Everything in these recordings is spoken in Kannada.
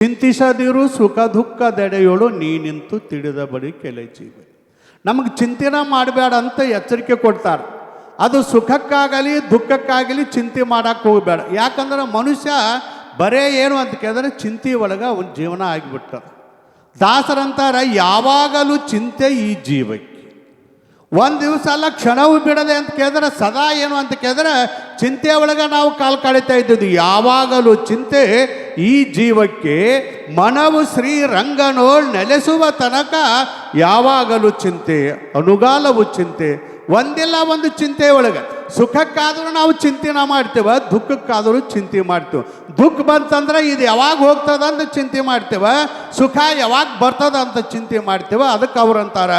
ಚಿಂತಿಸದಿರು ಸುಖ ದುಃಖದೆಡೆಯೋಳು ನೀ ನಿಂತು ತಿಳಿದ ಬಳಿ ಕೆಲೆ ಜೀವಿ. ನಮಗೆ ಚಿಂತೆನ ಮಾಡಬೇಡ ಅಂತ ಎಚ್ಚರಿಕೆ ಕೊಡ್ತಾರೆ. ಅದು ಸುಖಕ್ಕಾಗಲಿ ದುಃಖಕ್ಕಾಗಲಿ ಚಿಂತೆ ಮಾಡೋಕ್ಕೆ ಹೋಗಬೇಡ ಯಾಕಂದ್ರೆ ಮನುಷ್ಯ ಬರೇ ಏನು ಅಂತ ಕೇಳಿದ್ರೆ ಚಿಂತೆ ಒಳಗೆ ಅವನ ಜೀವನ ಆಗಿಬಿಟ್ಟ. ದಾಸರಂತಾರೆ, ಯಾವಾಗಲೂ ಚಿಂತೆ ಈ ಜೀವಕ್ಕೆ. ಒಂದು ದಿವಸ ಅಲ್ಲ, ಕ್ಷಣವೂ ಬಿಡದೆ ಅಂತ ಕೇಳಿದ್ರೆ ಸದಾ ಏನು ಅಂತ ಕೇಳಿದ್ರೆ ಚಿಂತೆ ಒಳಗೆ ನಾವು ಕಾಲು ಕಳೀತಾ ಇದ್ದದ್ದು. ಯಾವಾಗಲೂ ಚಿಂತೆ ಈ ಜೀವಕ್ಕೆ ಮನವು ಶ್ರೀರಂಗನೋಳ್ ನೆಲೆಸುವ ತನಕ ಯಾವಾಗಲೂ ಚಿಂತೆ, ಅನುಗಾಲವು ಚಿಂತೆ, ಒಂದಿಲ್ಲ ಒಂದು ಚಿಂತೆ ಒಳಗೆ. ಸುಖಕ್ಕಾದರೂ ನಾವು ಚಿಂತೆನ ಮಾಡ್ತೇವೆ, ದುಃಖಕ್ಕಾದರೂ ಚಿಂತೆ ಮಾಡ್ತೇವೆ. ದುಃಖ ಬಂತಂದ್ರೆ ಇದು ಯಾವಾಗ ಹೋಗ್ತದ ಅಂತ ಚಿಂತೆ ಮಾಡ್ತೇವೆ, ಸುಖ ಯಾವಾಗ ಬರ್ತದ ಅಂತ ಚಿಂತೆ ಮಾಡ್ತೇವೆ, ಅದಕ್ಕೆ ಅವ್ರಂತಾರ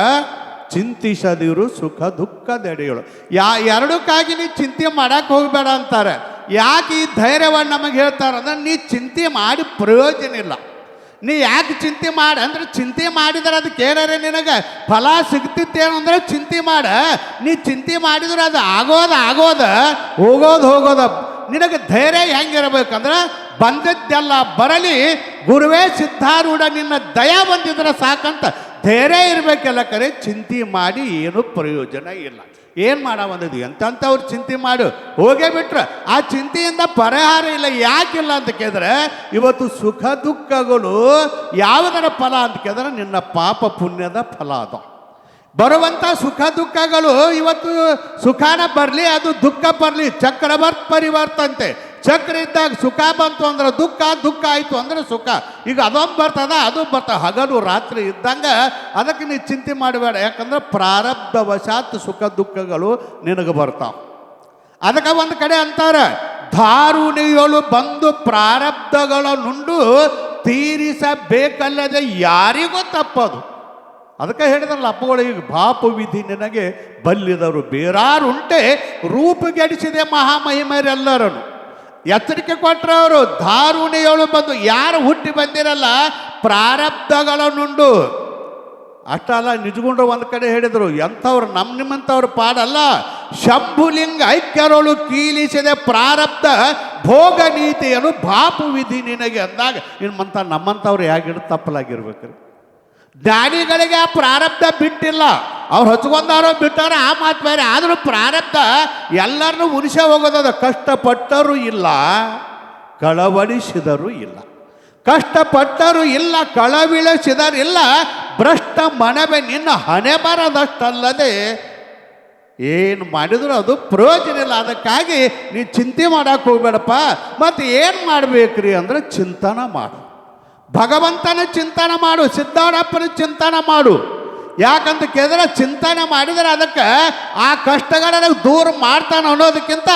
ಚಿಂತಿಸದಿರು ಸುಖ ದುಃಖ ದುಃಖದೆಡೆಯಳು ಯಾ ಎರಡಕ್ಕಾಗಿ ನೀ ಚಿಂತೆ ಮಾಡಕ್ಕೆ ಹೋಗಬೇಡ ಅಂತಾರೆ. ಯಾಕೆ ಈ ಧೈರ್ಯವನ್ನು ನಮಗೆ ಹೇಳ್ತಾರೆ ಅಂದ್ರೆ ನೀ ಚಿಂತೆ ಮಾಡಿ ಪ್ರಯೋಜನ ಇಲ್ಲ. ನೀ ಯಾಕೆ ಚಿಂತೆ ಮಾಡ ಅಂದ್ರೆ ಚಿಂತೆ ಮಾಡಿದ್ರೆ ಅದು ಕೇಳರೆ ನಿನಗೆ ಫಲ ಸಿಗ್ತಿತ್ತೇನು ಅಂದ್ರೆ ಚಿಂತೆ ಮಾಡ. ನೀ ಚಿಂತೆ ಮಾಡಿದ್ರೆ ಅದು ಆಗೋದು ಆಗೋದ, ಹೋಗೋದು ಹೋಗೋದ. ನಿನಗೆ ಧೈರ್ಯ ಹೆಂಗಿರಬೇಕಂದ್ರೆ ಬಂದದ್ದೆಲ್ಲ ಬರಲಿ, ಗುರುವೇ ಸಿದ್ಧಾರೂಢ ನಿನ್ನ ದಯ ಬಂದಿದ್ರೆ ಸಾಕಂತ ಧೈರ್ಯ ಇರಬೇಕೆಲ್ಲ ಕರೆ, ಚಿಂತೆ ಮಾಡಿ ಏನೂ ಪ್ರಯೋಜನ ಇಲ್ಲ. ಏನು ಮಾಡವಂದದು ಎಂತಂಥವ್ರು ಚಿಂತೆ ಮಾಡು. ಹೋಗೇ ಬಿಟ್ರೆ, ಆ ಚಿಂತೆಯಿಂದ ಪರಿಹಾರ ಇಲ್ಲ, ಯಾಕಿಲ್ಲ ಅಂತ ಕೇಳಿದ್ರೆ, ಇವತ್ತು ಸುಖ ದುಃಖಗಳು ಯಾವುದರ ಫಲ ಅಂತ ಕೇಳಿದ್ರೆ, ನಿನ್ನ ಪಾಪ ಪುಣ್ಯದ ಫಲ ಅದು. ಬರುವಂಥ ಸುಖ ದುಃಖಗಳು ಇವತ್ತು ಸುಖಾನ ಬರಲಿ, ಅದು ದುಃಖ ಬರಲಿ, ಚಕ್ರವರ್ತ್ ಪರಿವರ್ತಂತೆ. ಚಕ್ರ ಇದ್ದಾಗ ಸುಖ ಬಂತು ಅಂದ್ರೆ ದುಃಖ ದುಃಖ ಆಯಿತು ಅಂದ್ರೆ ಸುಖ. ಈಗ ಅದೊಂದು ಬರ್ತದ, ಅದು ಬರ್ತದೆ. ಹಗಲು ರಾತ್ರಿ ಇದ್ದಂಗೆ ಅದಕ್ಕೆ ನೀ ಚಿಂತೆ ಮಾಡಬೇಡ. ಯಾಕಂದ್ರೆ ಪ್ರಾರಬ್ಧವಶಾತ್ ಸುಖ ದುಃಖಗಳು ನಿನಗೆ ಬರ್ತಾವ. ಅದಕ್ಕೆ ಒಂದು ಕಡೆ ಅಂತಾರೆ ಧಾರುಣಿಗಳು ಬಂದು ಪ್ರಾರಬ್ಧಗಳ ನುಂಡು ತೀರಿಸಬೇಕಲ್ಲದೆ ಯಾರಿಗೂ ತಪ್ಪದು. ಅದಕ್ಕೆ ಹೇಳಿದ್ರಲ್ಲ ಅಪ್ಪಗಳು, ಈಗ ಬಾಪು ವಿಧಿ ನಿನಗೆ ಬಲ್ಲಿದರು ಬೇರಾರುಂಟೆ ರೂಪುಗೆಡಿಸಿದೆ ಮಹಾಮಹಿಮರೆಲ್ಲರನ್ನು. ಎಚ್ಚರಿಕೆ ಕೊಟ್ಟರು ಅವರು ಧಾರುಣಿಯಳು ಬಂದು, ಯಾರು ಹುಟ್ಟಿ ಬಂದಿರಲ್ಲ ಪ್ರಾರಬ್ಧಗಳನ್ನುಂಡು ಅಷ್ಟಲ್ಲ, ನಿಜಗುಂಡ್ರು ಒಂದು ಕಡೆ ಹೇಳಿದರು, ಎಂಥವ್ರು ನಮ್ಮ ನಿಮ್ಮಂಥವ್ರು ಪಾಡಲ್ಲ. ಶಂಭುಲಿಂಗ ಐಕ್ಯರೊಳು ಕೀಲಿಸಿದ ಪ್ರಾರಬ್ಧ ಭೋಗ ನೀತಿಯನ್ನು ಬಾಪು ವಿಧಿ ನಿನಗೆ ಅಂದಾಗ, ನಿಮ್ಮಂಥ ನಮ್ಮಂಥವ್ರು ಹೇಗಿಡ ತಪ್ಪಲಾಗಿರ್ಬೇಕ್ರಿ. ಜ್ಞಾನಿಗಳಿಗೆ ಆ ಪ್ರಾರಬ್ಧ ಬಿಟ್ಟಿಲ್ಲ. ಅವ್ರು ಹಚ್ಕೊಂಡಾರೋ ಬಿಟ್ಟಾರ ಆ ಮಾತು ಬೇರೆ. ಆದರೂ ಪ್ರಾರಬ್ಧ ಎಲ್ಲರನ್ನೂ ಉಣಿಸೇ ಹೋಗೋದದ ಕಷ್ಟಪಟ್ಟರೂ ಇಲ್ಲ ಕಳವಳಿಸಿದರೂ ಇಲ್ಲ. ಕಷ್ಟಪಟ್ಟರೂ ಇಲ್ಲ ಕಳವಿಳಿಸಿದರು ಇಲ್ಲ, ಭ್ರಷ್ಟ ಮನವೇ ನಿನ್ನ ಹಣೆ ಬರದಷ್ಟಲ್ಲದೆ ಏನು ಮಾಡಿದ್ರು ಅದು ಪ್ರಯೋಜನ ಇಲ್ಲ. ಅದಕ್ಕಾಗಿ ನೀ ಚಿಂತೆ ಮಾಡೋಕೆ ಹೋಗ್ಬೇಡಪ್ಪ. ಮತ್ತು ಏನು ಮಾಡಬೇಕ್ರಿ ಅಂದ್ರೆ ಚಿಂತನ ಮಾಡು. ಭಗವಂತನ ಚಿಂತನೆ ಮಾಡು, ಸಿದ್ಧಾರಪ್ಪನ ಚಿಂತನೆ ಮಾಡು. ಯಾಕಂತ ಕೇಳಿದ್ರೆ ಚಿಂತನೆ ಮಾಡಿದರೆ ಅದಕ್ಕೆ ಆ ಕಷ್ಟಗಳನ್ನು ದೂರ ಮಾಡ್ತಾನೆ ಅನ್ನೋದಕ್ಕಿಂತ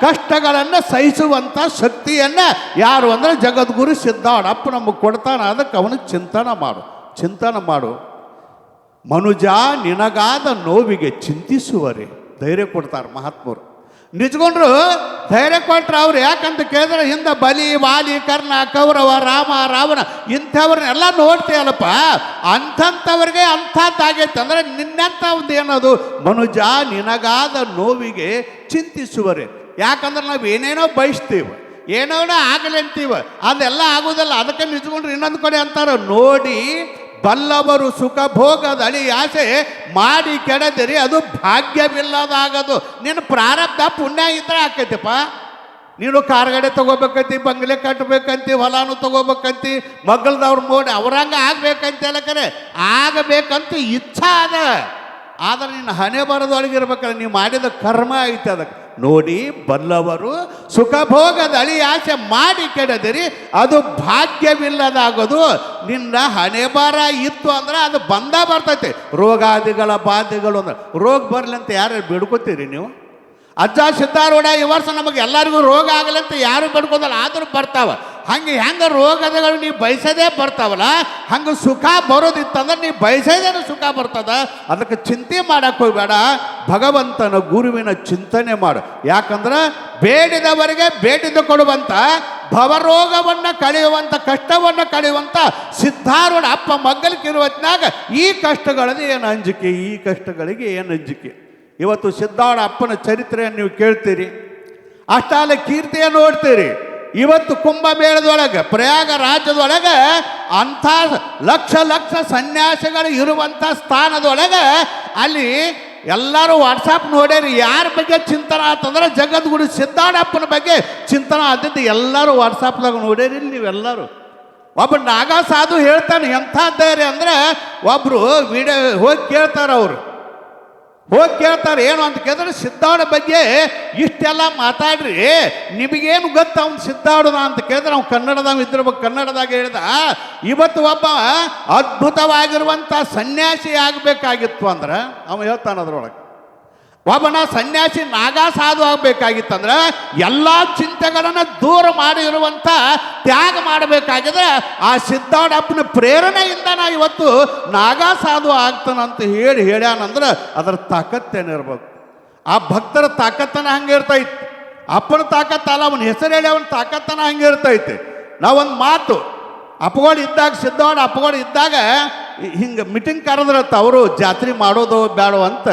ಕಷ್ಟಗಳನ್ನು ಸಹಿಸುವಂಥ ಶಕ್ತಿಯನ್ನು ಯಾರು ಅಂದರೆ ಜಗದ್ಗುರು ಸಿದ್ಧಾರಪ್ಪ ನಮಗೆ ಕೊಡ್ತಾನೆ. ಅದಕ್ಕೆ ಅವನು ಚಿಂತನೆ ಮಾಡು. ಚಿಂತನೆ ಮಾಡು. ಮನುಜ ನಿನಗಾದ ನೋವಿಗೆ ಚಿಂತಿಸುವರೆ. ಧೈರ್ಯ ಕೊಡ್ತಾರೆ ಮಹಾತ್ಮರು. ನಿಜಗೊಂಡ್ರು ಧೈರ್ಯ ಕೊಟ್ರು ಅವ್ರು ಯಾಕಂತ ಕೇಳಿದ್ರೆ, ಹಿಂದೆ ಬಲಿ, ವಾಲಿ, ಕರ್ಣ, ಕೌರವ, ರಾಮ, ರಾವಣ ಇಂಥವ್ರನ್ನೆಲ್ಲ ನೋಡ್ತೀಯಲ್ಲಪ್ಪ. ಅಂಥಂಥವ್ರಿಗೆ ಅಂಥದ್ದಾಗೈತೆ ಅಂದರೆ ನಿನ್ನಂಥ ಒಂದು ಏನದು? ಮನುಜ, ನಿನಗಾದ ನೋವಿಗೆ ಚಿಂತಿಸುವರೆ. ಯಾಕಂದ್ರೆ ನಾವು ಏನೇನೋ ಬಯಸ್ತೀವಿ ಏನೋನೋ ಆಗಲಿ ಅಂತೀವ. ಅದೆಲ್ಲ ಆಗೋದಲ್ಲ ಅದಕ್ಕೆ ನಿಜಗೊಂಡ್ರು ಇನ್ನೊಂದು ಕಡೆ ಅಂತಾರೆ, ನೋಡಿ ಬಲ್ಲವರು ಸುಖ ಭೋಗದ ಅಳಿ ಆಸೆ ಮಾಡಿ ಕೆಡದಿರಿ, ಅದು ಭಾಗ್ಯವಿಲ್ಲದಾಗದು. ನಿನ್ನ ಪ್ರಾರಬ್ಧ ಪುಣ್ಯ ಇದ್ರೆ ಆಕೈತಿಪ್ಪ. ನೀನು ಕಾರ್ಗಡೆ ತಗೋಬೇಕಂತಿ, ಬಂಗ್ಲೆ ಕಟ್ಟಬೇಕಂತಿ ಹೊಲಾನು ತಗೋಬೇಕಂತಿ, ಮಗಳದವ್ರು ನೋಡಿ ಅವ್ರಂಗ ಆಗ್ಬೇಕಂತ ಕರೆ. ಆಗಬೇಕಂತ ಇಚ್ಛಾ ಅದ. ಆದ್ರೆ ನಿನ್ನ ಹಣೆ ಬರದೊಳಗಿರ್ಬೇಕಲ್ಲ ನೀವು ಮಾಡಿದ ಕರ್ಮ ಐತೆ ಅದಕ್ಕೆ. ನೋಡಿ ಬಲ್ಲವರು ಸುಖಭೋಗದ ಅಳಿ ಆಸೆ ಮಾಡಿ ಕೆಡದಿರಿ ಅದು ಭಾಗ್ಯವಿಲ್ಲದಾಗೋದು. ನಿನ್ನ ಹಣೆ ಬರ ಇತ್ತು ಅಂದ್ರೆ ಅದು ಬಂದ ಬರ್ತೈತಿ. ರೋಗಾದಿಗಳ ಬಾಧೆಗಳು ಅಂದ್ರೆ. ರೋಗ ಬರಲಿ ಅಂತ ಯಾರು ಬಿಡ್ಕೋತೀರಿ ನೀವು? ಅಜ್ಜ, ಸಿದ್ಧಾರೂಢ ಈ ವರ್ಷ ನಮಗೆ ಎಲ್ಲರಿಗೂ ರೋಗ ಆಗಲಿ ಅಂತ ಯಾರು ಬಿಡ್ಕೋದಲ್ಲ ಆದರೂ ಬರ್ತಾವ. ಹಂಗೆ ಹೆಂಗೆ ರೋಗಗಳು ನೀವು ಬಯಸದೇ ಬರ್ತಾವಲ್ಲ, ಹಂಗೆ ಸುಖ ಬರೋದಿತ್ತಂದ್ರೆ ನೀವು ಬಯಸದೇನು ಸುಖ ಬರ್ತದ? ಅದಕ್ಕೆ ಚಿಂತೆ ಮಾಡಕ್ಕೆ ಹೋಗ್ಬೇಡ. ಭಗವಂತನ ಗುರುವಿನ ಚಿಂತನೆ ಮಾಡು. ಯಾಕಂದ್ರೆ ಬೇಡಿದವರಿಗೆ ಬೇಡಿದ ಕೊಡುವಂಥ ಭವರೋಗವನ್ನು ಕಳೆಯುವಂಥ ಕಷ್ಟವನ್ನು ಕಳೆಯುವಂಥ ಸಿದ್ಧಾರೂಢ ಅಪ್ಪ ಮಗ್ಗಲಿಕ್ಕಿರುವತ್ನಾಗ ಈ ಕಷ್ಟಗಳಲ್ಲಿ ಏನು ಅಂಜಿಕೆ, ಈ ಕಷ್ಟಗಳಿಗೆ ಏನು ಅಂಜಿಕೆ? ಇವತ್ತು ಸಿದ್ಧಾರೂಢ ಅಪ್ಪನ ಚರಿತ್ರೆಯನ್ನು ನೀವು ಕೇಳ್ತೀರಿ. ಅಷ್ಟಾಲ ಕೀರ್ತಿಯನ್ನು ನೋಡ್ತೀರಿ. ಇವತ್ತು ಕುಂಭಮೇಳದೊಳಗೆ ಪ್ರಯಾಗ ರಾಜ್ಯದೊಳಗೆ ಅಂಥ ಲಕ್ಷ ಲಕ್ಷ ಸನ್ಯಾಸಿಗಳು ಇರುವಂಥ ಸ್ಥಾನದೊಳಗೆ ಅಲ್ಲಿ ಎಲ್ಲರೂ ವಾಟ್ಸಪ್ ನೋಡ್ಯಾರಿ, ಯಾರ ಬಗ್ಗೆ ಚಿಂತನ ಆತಂದ್ರೆ ಜಗದ್ಗುರು ಸಿದ್ದಾಡಪ್ಪನ ಬಗ್ಗೆ ಚಿಂತನ ಆದಿದ್ದು ಎಲ್ಲರೂ ವಾಟ್ಸಪ್ದಾಗ ನೋಡ್ಯಾರಿ ನೀವೆಲ್ಲರೂ. ಒಬ್ಬ ನಾಗ ಸಾಧು ಹೇಳ್ತಾನೆ, ಎಂಥ ಧೈರ್ಯ ಅಂದ್ರೆ ಒಬ್ರು ವಿಡಿಯೋ ಹೋಗಿ ಕೇಳ್ತಾರೆ ಅವರು ಹೋಗಿ ಕೇಳ್ತಾರೆ, ಏನು ಅಂತ ಕೇಳಿದ್ರೆ ಸಿದ್ಧಾಡ ಬಗ್ಗೆ ಇಷ್ಟೆಲ್ಲ ಮಾತಾಡ್ರಿ. ನಿಮಗೇನು ಗೊತ್ತು ಅವ್ನು ಸಿದ್ಧಾಡುದ ಅಂತ ಕೇಳಿದ್ರೆ ಅವ್ನು ಕನ್ನಡದಾಗ ಇದ್ದಿರ್ಬೇಕು, ಕನ್ನಡದಾಗ ಹೇಳ್ದ, ಇವತ್ತು ಒಬ್ಬ ಅದ್ಭುತವಾಗಿರುವಂಥ ಸನ್ಯಾಸಿ ಆಗಬೇಕಾಗಿತ್ತು ಅಂದ್ರೆ ಅವನು ಹೇಳ್ತಾನೆ ಅದ್ರೊಳಗೆ. ಒಬ್ಬನ ಸನ್ಯಾಸಿ ನಾಗಾ ಸಾಧು ಆಗಬೇಕಾಗಿತ್ತಂದ್ರೆ ಎಲ್ಲ ಚಿಂತೆಗಳನ್ನು ದೂರ ಮಾಡಿರುವಂಥ ತ್ಯಾಗ ಮಾಡಬೇಕಾಗಿದ್ರೆ ಆ ಸಿದ್ಧಾಡಪ್ಪನ ಪ್ರೇರಣೆಯಿಂದ ನಾ ಇವತ್ತು ನಾಗಾ ಸಾಧು ಆಗ್ತಾನಂತ ಹೇಳಿ ಹೇಳ್ಯಾನಂದ್ರೆ ಅದರ ತಾಕತ್ತೇನಿರ್ಬೇಕು ಆ ಭಕ್ತರ ತಾಕತ್ತನ ಹಂಗೆ ಇರ್ತೈತಿ ಅಪ್ಪನ ತಾಕತ್ತಲ್ಲ, ಅವನ ಹೆಸರು ಹೇಳಿ ಅವನ ತಾಕತ್ತನ ಹಂಗೆ ಇರ್ತೈತಿ ನಾವೊಂದು ಮಾತು, ಅಪ್ಪಗಳು ಇದ್ದಾಗ ಸಿದ್ಧವಾಡ ಅಪ್ಪಗಳು ಇದ್ದಾಗ ಹಿಂಗೆ ಮೀಟಿಂಗ್ ಕರೆದ್ರತ್ತ ಅವರು, ಜಾತ್ರೆ ಮಾಡೋದು ಬೇಡೋ ಅಂತ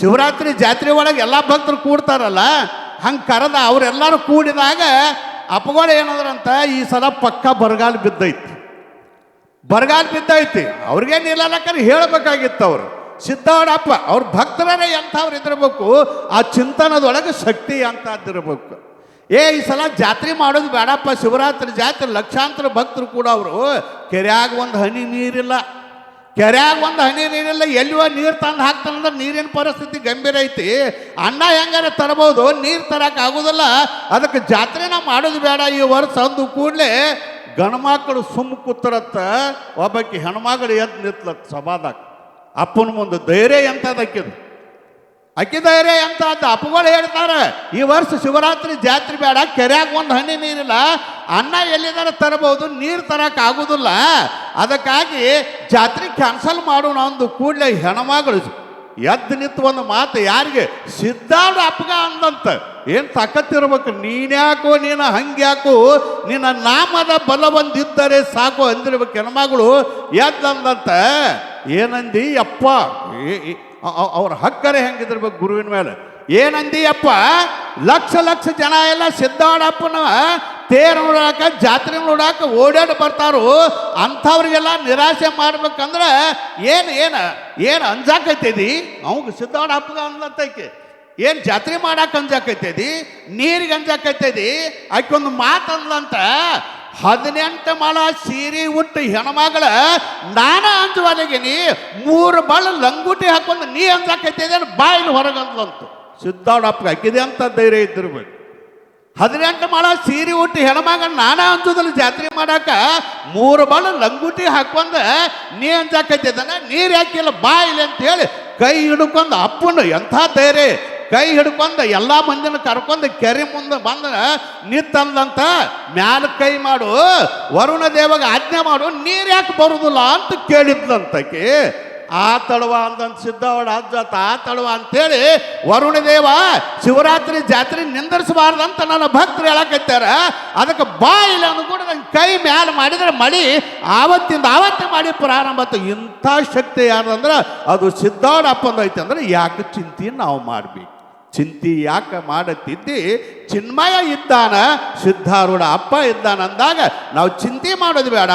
ಶಿವರಾತ್ರಿ ಜಾತ್ರೆ ಒಳಗೆ ಎಲ್ಲ ಭಕ್ತರು ಕೂಡ್ತಾರಲ್ಲ, ಹಂಗೆ ಕರೆದ ಅವರೆಲ್ಲರೂ ಕೂಡಿದಾಗ ಅಪಗೋಳ ಏನಂದ್ರಂತ, ಈ ಸಲ ಪಕ್ಕ ಬರಗಾಲ ಬಿದ್ದೈತಿ. ಬರಗಾಲ ಬಿದ್ದೈತಿ. ಅವ್ರಿಗೇನು ಇಲ್ಲಕ್ಕಂದ್ರೆ ಹೇಳಬೇಕಾಗಿತ್ತು ಅವರು. ಸಿದ್ದವಡಪ್ಪ ಅವ್ರ ಭಕ್ತರೇ ಎಂಥವ್ರು ಇದ್ದಿರಬೇಕು ಆ ಚಿಂತನದೊಳಗೆ ಶಕ್ತಿ ಅಂತದ್ದಿರ್ಬೇಕು ಏ, ಈ ಸಲ ಜಾತ್ರೆ ಮಾಡೋದು ಬೇಡಪ್ಪ, ಶಿವರಾತ್ರಿ ಜಾತ್ರೆ ಲಕ್ಷಾಂತರ ಭಕ್ತರು ಕೂಡ ಅವರು. ಕೆರೆಯಾಗ ಒಂದು ಹನಿ ನೀರಿಲ್ಲ. ಕೆರೆಯಾಗ ಒಂದು ಹನಿ ನೀರಿಲ್ಲ, ಎಲ್ಲಿಯೋ ನೀರು ತಂದು ಹಾಕ್ತಾನಂದ್ರೆ ನೀರಿನ ಪರಿಸ್ಥಿತಿ ಗಂಭೀರ ಐತಿ. ಅನ್ನ ಹೆಂಗಾರ ತರಬಹುದು ನೀರು ತರಕ್ಕೆ ಆಗೋದಿಲ್ಲ. ಅದಕ್ಕೆ ಜಾತ್ರೆನ ಮಾಡೋದು ಬೇಡ. ಈ ವರ್ಷ ಅಂದು ಕೂಡಲೇ ಗಣಮಕ್ಕಳು ಸುಮ್ಮ ಕೂತರತ್ತ ಒಬ್ಬಕ್ಕೆ ಹೆಣ್ಮಗಳು ಎದ್ದು ನಿತ್ಲ ಸಭಾದಾಗ. ಅಪ್ಪನ ಮುಂದೆ ಧೈರ್ಯ ಎಂಥದಕ್ಕಿದು ಅಕ್ಕಿ ಧೈರ್ಯ ಎಂತ ಅಂತ ಅಪ್ಪಗಳು ಹೇಳ್ತಾರೆ, ಈ ವರ್ಷ ಶಿವರಾತ್ರಿ ಜಾತ್ರೆ ಬೇಡ, ಕೆರೆಯಾಗ ಒಂದು ಹನಿ ನೀರಿಲ್ಲ. ಅನ್ನ ಎಲ್ಲಿದಾರ ತರಬಹುದು ನೀರು ತರಕ್ಕೆ ಆಗುದಿಲ್ಲ. ಅದಕ್ಕಾಗಿ ಜಾತ್ರೆ ಕ್ಯಾನ್ಸಲ್ ಮಾಡೋಣ ಅಂದು ಕೂಡಲೇ ಹೆಣ್ಮಗಳು ಎದ್ದು ನಿಂತು ಒಂದು ಮಾತು, ಯಾರಿಗೆ? ಸಿದ್ಧಾರ್ಥ ಅಪ್ಪಗ ಅಂದಂತ. ಏನು ತಾಕತ್ತಿರ್ಬೇಕು? ನೀನ್ಯಾಕೋ ನೀನು ಹಂಗ್ಯಾಕೋ ನಿನ್ನ ನಾಮದ ಬಲ ಬಂದಿದ್ದರೆ ಸಾಕು ಅಂದಿರ್ಬೇಕು ಹೆಣ್ಮಗಳು. ಎದ್ದಂದಂತ ಏನಂದಿ ಅಪ್ಪ? ಅವ್ರ ಹಕ್ಕರೆ ಹೆಂಗಿದಿರ್ಬೇಕು ಗುರುವಿನ ಮೇಲೆ? ಏನಂದಿ ಅಪ್ಪ? ಲಕ್ಷ ಲಕ್ಷ ಜನ ಎಲ್ಲ ಸಿದ್ದಾಡಪ್ಪನ ತೇರು ನೋಡಾಕ, ಜಾತ್ರೆ ನೋಡಾಕ ಓಡಾಡಿ ಬರ್ತಾರೋ. ಅಂಥವ್ರಿಗೆಲ್ಲ ನಿರಾಶೆ ಮಾಡ್ಬೇಕಂದ್ರೆ ಏನು ಏನು ಏನು ಅಂಜಾಕೈತಿದಿ? ಸಿದ್ಧಾಡ ಹಬ್ಬ ಅಂದಂತೈತಿ ಏನು ಜಾತ್ರೆ ಮಾಡಕ್ಕೆ ಅಂಜಾಕೈತದಿ? ನೀರಿಗೆ ಅಂಜಾಕೈತದಿ? ಆಕೊಂದು ಮಾತು ಅಂದ್ಲಂತ ಹದಿನೆಂಟು ಮಳ ಸೀರೆ ಉಟ್ಟು ಹೆಣ್ಮಗಳ ನಾನ ಅಂಜುವಲೆಗಿನಿ ಮೂರು ಬಳ ಲಂಗುಟಿ ಹಾಕೊಂಡು ನೀ ಅಂಜಾಕೈತಿದೆ ಬಾಯಿನ ಹೊರಗಂದ್ಲಂತು ಸಿದ್ದಾಡಪ್ಪಗೆ ಹಾಕಿದೆ ಅಂತ ಧೈರ್ಯ ಇದ್ದಿರ್ಬೇಕು. ಹದಿನೆಂಟು ಮಾಳ ಸೀರೆ ಉಟ್ಟು ಹೆಣ್ಮಗ ನಾನಾ ಅಂಜುದಲ್ಲಿ ಜಾತ್ರೆ ಮಾಡಾಕ ಮೂರು ಬಾಳ ಲಂಗುಟಿ ಹಾಕೊಂಡ ನೀ ಅಂಜಾಕೈತಿದ್ದಾನ ನೀರು ಹಾಕಿಲ್ಲ, ಬಾ ಅಂತ ಹೇಳಿ ಕೈ ಹಿಡ್ಕೊಂಡು ಅಪ್ಪನ ಎಂಥ ಧೈರ್ಯ. ಕೈ ಹಿಡ್ಕೊಂಡು ಎಲ್ಲ ಮಂದಿನ ಕರ್ಕೊಂಡು ಕೆರೆ ಮುಂದೆ ಬಂದ ನಿತ್ತಂದಂತ ಮ್ಯಾಲ ಕೈ ಮಾಡು ವರುಣ ದೇವಾಗ ಆಜ್ಞೆ ಮಾಡು, ನೀರು ಯಾಕೆ ಬರುದಿಲ್ಲ ಅಂತ ಕೇಳಿದ್ಲಂತಕಿ. ಆ ತಡವ ಅಂದಂತ ಸಿದ್ದವಡ ಅಜ್ಜತ ಆ ತಡವ ಅಂತೇಳಿ, ವರುಣ ದೇವ ಶಿವರಾತ್ರಿ ಜಾತ್ರೆ ನಿಂದರ್ಸಬಾರ್ದಂತ ನನ್ನ ಭಕ್ತರು ಹೇಳಕತ್ತಾರ ಅದಕ್ಕೆ ಬಾಯಿಲ್ಲ ಕೂಡ ನನ್ನ ಕೈ ಮ್ಯಾಲ ಮಾಡಿದ್ರೆ ಮಳಿ ಆವತ್ತಿಂದ ಆವತ್ತೇ ಮಾಡಿ ಪ್ರಾರಂಭ ಇಂಥ ಶಕ್ತಿ ಯಾರ್ದಂದ್ರೆ ಅದು ಸಿದ್ದಾಡಪ್ಪಂದು ಐತೆ ಅಂದ್ರೆ ಯಾಕೆ ಚಿಂತೆ ನಾವು ಮಾಡಬೇಕು. ಚಿಂತಿ ಯಾಕೆ ಮಾಡುತ್ತಿದ್ದಿ? ಚಿನ್ಮಯ ಇದ್ದಾನ, ಸಿದ್ಧಾರೂಢ ಅಪ್ಪ ಇದ್ದಾನಂದಾಗ ನಾವು ಚಿಂತೆ ಮಾಡೋದು ಬೇಡ.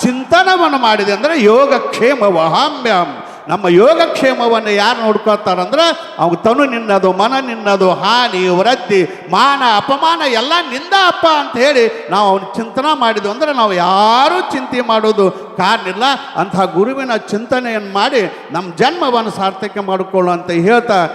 ಚಿಂತನವನ್ನು ಮಾಡಿದೆ ಅಂದರೆ ಯೋಗಕ್ಷೇಮ ವಹಾಮ್ಯಂ. ನಮ್ಮ ಯೋಗಕ್ಷೇಮವನ್ನು ಯಾರು ನೋಡ್ಕೊಳ್ತಾರಂದ್ರೆ ಅವ್ನ ತನು ನಿನ್ನದು, ಮನ ನಿನ್ನದು, ಹಾನಿ ವೃದ್ಧಿ ಮಾನ, ಅಪಮಾನ, ಎಲ್ಲ ನಿಂದ ಅಪ್ಪ ಅಂತ ಹೇಳಿ ನಾವು ಅವನ ಚಿಂತನೆ ಮಾಡಿದ್ವು ಅಂದ್ರೆ ನಾವು ಯಾರೂ ಚಿಂತೆ ಮಾಡೋದು ಕಾರಣ ಅಂತಹ ಗುರುವಿನ ಚಿಂತನೆಯನ್ನು ಮಾಡಿ ನಮ್ಮ ಜನ್ಮವನ್ನು ಸಾರ್ಥಕ ಮಾಡಿಕೊಳ್ಳು ಅಂತ ಹೇಳ್ತಾ